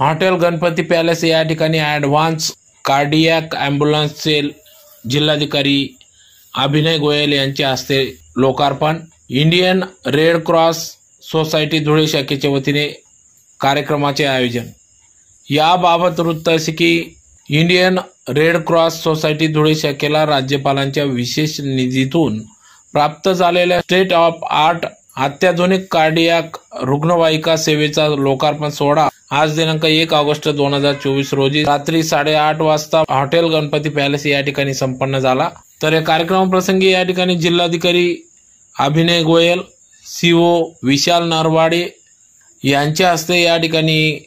Hotel Ganpati palace या ठिकाणी advance कार्डियॅक ॲम्ब्युलन्सचे जिल्हाधिकारी अभिनय गोयल यांच्या हस्ते लोकार्पण. Indian red cross society Dhule शाखेच्या वतीने कार्यक्रमाचे आयोजन. याबाबत वृत्त असे की Indian red cross society Dhule शाखेला राज्यपालांच्या विशेष निधीतून प्राप्त झालेल्या स्टेट ऑफ आर्ट अत्याधुनिक कार्डियाक रुग्णवाहिका सेवेचा लोकार्पण सोहळा आज दिनांक एक ऑगस्ट दोन हजार चोवीस रोजी रात्री साडेआठ वाजता हॉटेल गणपती पॅलेस या ठिकाणी संपन्न झाला. तर या कार्यक्रमाप्रसंगी या ठिकाणी जिल्हाधिकारी अभिनय गोयल सीओ विशाल नरवाडे यांच्या हस्ते या ठिकाणी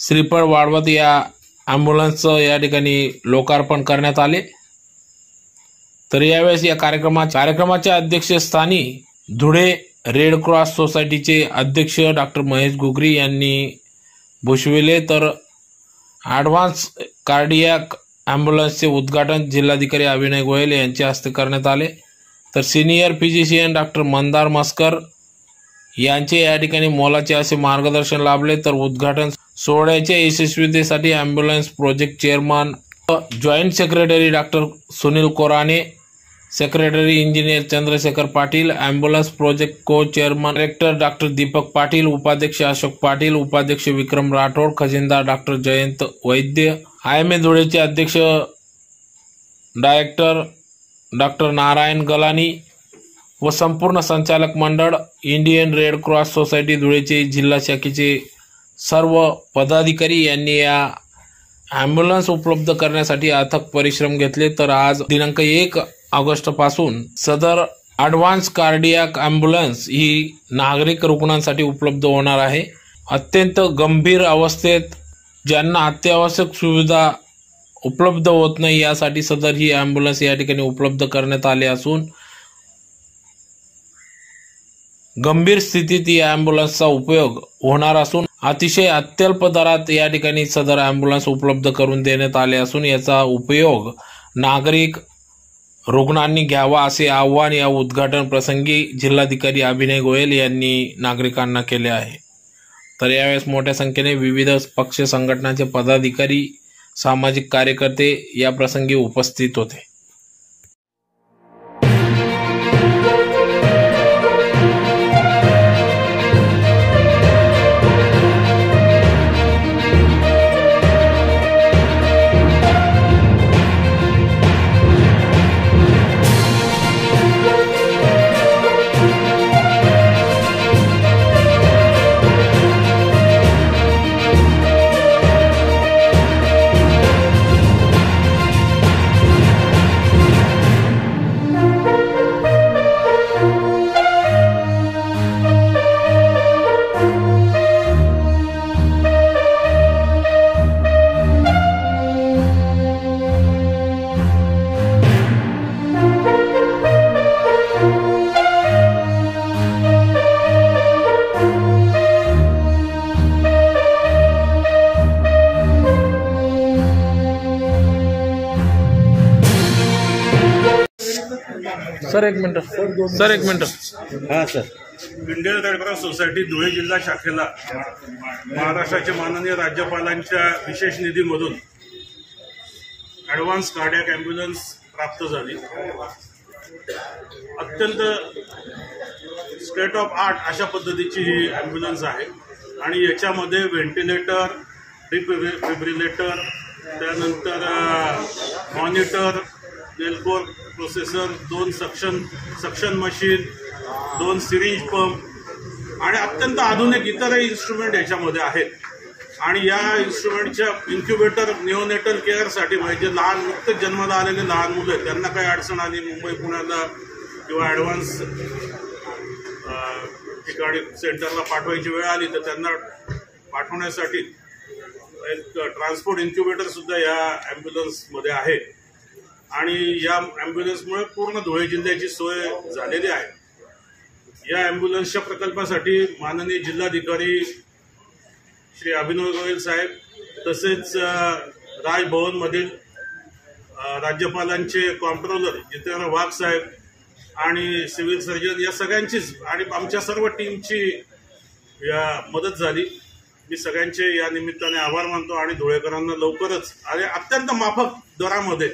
श्रीफळ वाढवत या ॲम्ब्युलन्सचं या ठिकाणी लोकार्पण करण्यात आले. तर यावेळेस या कार्यक्रमा कार्यक्रमाच्या अध्यक्षस्थानी धुळे रेड क्रॉस सोसायटीचे अध्यक्ष डॉक्टर महेश गुगरी यांनी भुषविले तर ॲडव्हान्स कार्डियाक ॲम्ब्युलन्सचे उद्घाटन जिल्हाधिकारी अभिनय गोयल यांच्या हस्ते करण्यात आले. तर senior physician doctor Mandar Maskar यांचे या ठिकाणी मोलाचे असे मार्गदर्शन लाभले. तर उद्घाटन सोहळ्याच्या यशस्वीतेसाठी ambulance project chairman joint secretary doctor Sunil Korane secretary engineer Chandrashekhar Patil ambulance project co chairman director doctor Deepak Patil उपाध्यक्ष अशोक पाटील उपाध्यक्ष Vikram Rathod खजिनदार doctor Jayant Vaidya I M A धुळेचे अध्यक्ष डायरेक्टर डॉक्टर नारायण गलानी व संपूर्ण संचालक मंडळ इंडियन रेड क्रॉस सोसायटी धुळेचे जिल्हा शाखेचे सर्व पदाधिकारी यांनी या ॲम्ब्युलन्स उपलब्ध करण्यासाठी अथक परिश्रम घेतले. तर आज दिनांक एक ऑगस्टपासून सदर ॲडव्हान्स कार्डियाक ॲम्ब्युलन्स ही नागरिक रुग्णांसाठी उपलब्ध होणार आहे. अत्यंत गंभीर अवस्थेत ज्यांना अत्यावश्यक सुविधा उपलब्ध होत नाही यासाठी सदर ही ॲम्ब्युलन्स या ठिकाणी उपलब्ध करण्यात आली असून गंभीर स्थितीत या ॲम्ब्युलन्सचा उपयोग होणार असून अतिशय अत्यल्प दरात या ठिकाणी सदर ॲम्ब्युलन्स उपलब्ध करून देण्यात आले असून याचा उपयोग नागरिक रुग्णांनी घ्यावा असे आव्हान या उद्घाटन प्रसंगी जिल्हाधिकारी अभिनय गोयल यांनी नागरिकांना केले आहे. तर यावेळेस मोठ्या संख्येने विविध पक्ष संघटनांचे पदाधिकारी सामाजिक कार्यकर्ते या प्रसंगी उपस्थित होते. सर एक मिनिट. सर एक मिनिट. हा sir. Indian red cross society Dhule जिल्हा शाखेला महाराष्ट्राचे माननीय राज्यपालांच्या विशेष निधीमधून ॲडव्हान्स कार्डियक ॲम्ब्युलन्स प्राप्त झाली. अत्यंत स्टेट ऑफ आर्ट अशा पद्धतीची ही ॲम्ब्युलन्स आहे. आणि याच्यामध्ये व्हेंटिलेटर डिफिब्रिलेटर त्यानंतर मॉनिटर नेलकोर प्रोसेसर दोन सक्शन सक्शन मशीन दोन सिरिंज पंप आणि अत्यंत आधुनिक इतरही इन्स्ट्रुमेंट याच्यामध्ये आहेत. आणि या इन्स्ट्रुमेंटच्या इन्क्युबेटर निओनेटल केअरसाठी म्हणजे लहान नुकतेच जन्माला आलेले लहान मुलं आहेत त्यांना काही अडचण आली मुंबई पुण्याला किंवा ॲडव्हान्स ठिकाणी सेंटरला पाठवायची वेळ आली तर त्यांना पाठवण्यासाठी एक ट्रान्सपोर्ट इन्क्युबेटरसुद्धा या ॲम्ब्युलन्समध्ये आहे. आणि या ॲम्ब्युलन्समुळे पूर्ण धुळे जिल्ह्याची सोय झालेली आहे. या ॲम्ब्युलन्सच्या प्रकल्पासाठी माननीय जिल्हाधिकारी श्री अभिनव गोयल साहेब तसेच राजभवनमधील राज्यपालांचे कॉम्प्ट्रोलर जितेंद्र वाघ साहेब आणि सिव्हिल सर्जन या सगळ्यांचीच आणि आमच्या सर्व टीमची या मदत झाली. मी सगळ्यांचे या निमित्ताने आभार मानतो आणि धुळेकरांना लवकरच आणि अत्यंत माफक दरामध्ये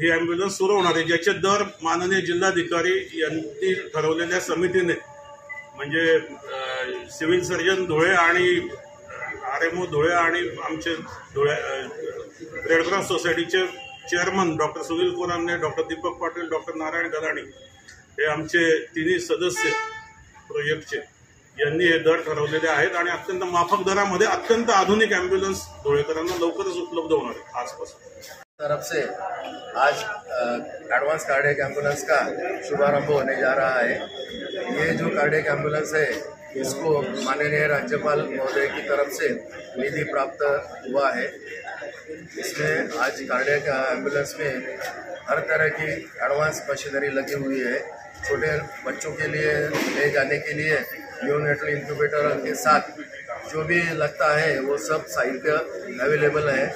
ही ॲम्ब्युलन्स सुरू होणार आहे ज्याचे दर माननीय जिल्हाधिकारी यांनी ठरवलेल्या समितीने म्हणजे सिव्हिल सर्जन धुळे आणि आर एम ओ धुळे आणि आमचे धुळे रेडक्रॉस सोसायटीचे chairman doctor Sunil Korane doctor Deepak Patil doctor Narayan Gadani हे आमचे तिन्ही सदस्य प्रोजेक्टचे यांनी हे दर ठरवलेले आहेत आणि अत्यंत माफक दरामध्ये अत्यंत आधुनिक ॲम्ब्युलन्स धुळेकरांना लवकरच उपलब्ध होणार आहे आजपासून. तरफ से आज एडवांस कार्डियक एंबुलेंस का शुभारंभ होने जा रहा है। ये जो कार्डियक एंबुलेंस है, इसको माननीय राज्यपाल महोदय की तरफ़ से निधि प्राप्त हुआ है। इसमें आज कार्डियक एंबुलेंस में हर तरह की एडवांस मशीनरी लगी हुई है। छोटे बच्चों के लिए, ले जाने के लिए न्यूनेटल इंक्यूबेटर के साथ जो भी लगता है, वो सब साहित्य अवेलेबल है।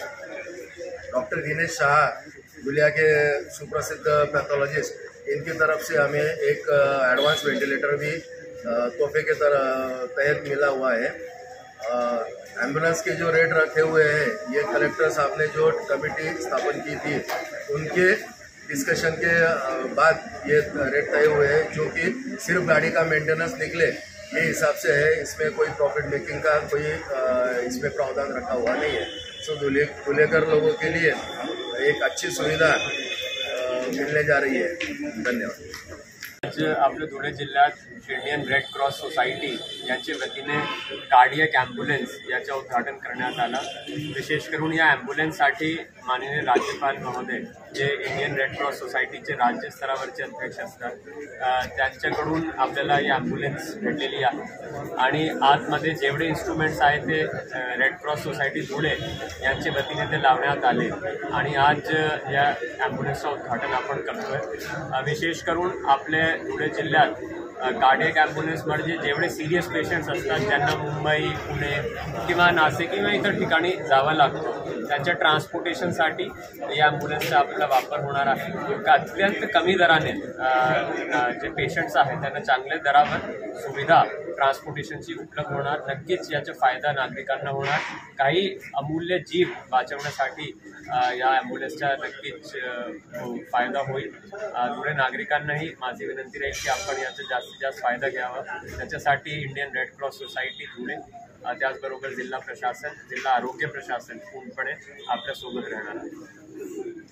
डॉक्टर दिनेश शाह दुनिया के सुप्रसिद्ध पैथोलॉजिस्ट इनकी तरफ़ से हमें एक एडवांस वेंटिलेटर भी तोहफे के तरह तहत मिला हुआ है। एंबुलेंस के जो रेट रखे हुए हैं, ये कलेक्टर साहब ने जो कमेटी स्थापन की थी, उनके डिस्कशन के बाद ये रेट तय हुए हैं, जो कि सिर्फ़ गाड़ी का मेंटेनेंस निकले, ये हिसाब से है, इसमें कोई प्रॉफिट मेकिंग का कोई इसमें प्रावधान रखा हुआ नहीं है। सो दूल्हे दूल्हेकर लोगों के लिए एक अच्छी सुविधा मिलने जा रही है। धन्यवाद। आज आपले धुळे जिल्ह्यात इंडियन रेड क्रॉस सोसायटी यांच्या वतीने कार्डियक ॲम्ब्युलन्स याचं उद्घाटन करण्यात आलं. विशेष करून या ॲम्ब्युलन्ससाठी माननीय राज्यपाल महोदय जे इंडियन रेड क्रॉस सोसायटीचे राज्य स्तरावरचे अध्यक्ष असतात त्यांच्याकडून आपल्याला ही ॲम्ब्युलन्स भेटलेली आहे. आणि आतमध्ये जेवढे इन्स्ट्रुमेंट्स आहेत ते रेड क्रॉस सोसायटी धुळे यांच्या वतीने ते लावण्यात आले. आणि आज या ॲम्ब्युलन्सचं उद्घाटन आपण करतोय. आहे विशेष करून आपल्या धुळे जिल्ह्यात कार्डियक ॲम्ब्युलन्स म्हणजे जेवढे सिरियस पेशंट्स असतात ज्यांना मुंबई पुणे किंवा नाशिक किंवा इतर ठिकाणी जावं लागतं त्यांच्या ट्रान्सपोर्टेशनसाठी या ॲम्ब्युलन्सचा आपल्याला वापर होणार आहे. का अत्यंत कमी दराने जे पेशंट्स आहेत त्यांना चांगल्या दरावर सुविधा ट्रान्सपोर्टेशनची उपलब्ध होणार. नक्कीच याचा फायदा नागरिकांना होणार. काही अमूल्य जीव वाचवण्यासाठी या ॲम्ब्युलन्सचा नक्कीच फायदा होईल. पुढे नागरिकांनाही माझी विनंती राहील की आपण याचं जास्त जास्तीत जास्त फायदा घ्यावा. त्याच्यासाठी Indian red cross society Dhule त्याचबरोबर जिल्हा प्रशासन जिल्हा आरोग्य प्रशासन पूर्णपणे आपल्यासोबत राहणार आहे.